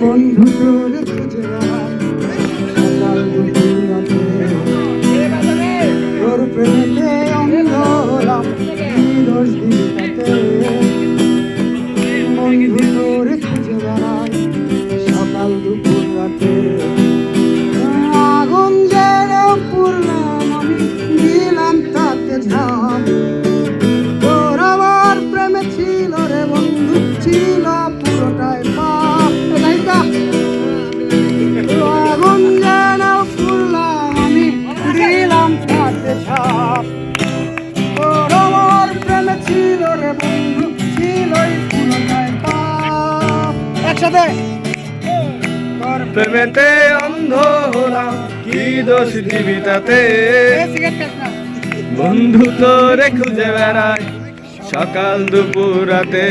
বন্ধু তোর একসাথে প্রেমেতে অন্ধ হলাম কি দোষ দিবি তাতে? বন্ধু তোরে খুঁজে বেড়াই সকাল দুপুর রাতে।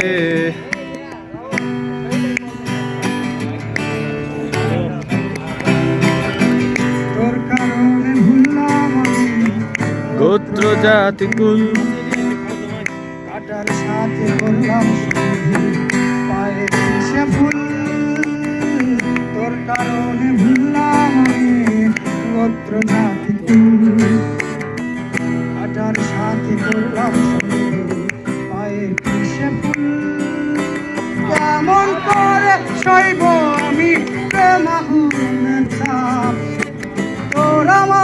গোত্র জাতি কুল। কাটার সাথে সে ফুল, তোর কারণে ভুললাম আমি, গোত্র জাতি কাটার সাথে করলাম সন্ধি পায়ে সে ফুল? কেমন করে সইব আমি প্রেমাগুনের তোর আমার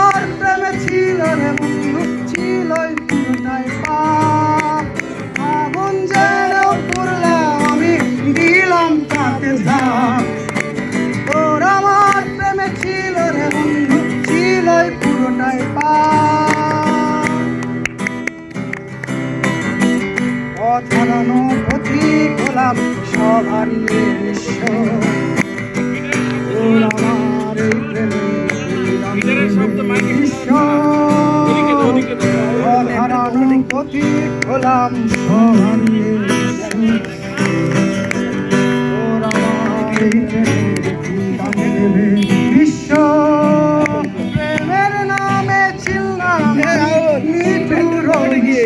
পথিক হলাম সবারই আমার এই প্রেমে পথিক হলাম সবারই বিশ্ব প্রেমের নামে ছিলাম নিটুর গিয়ে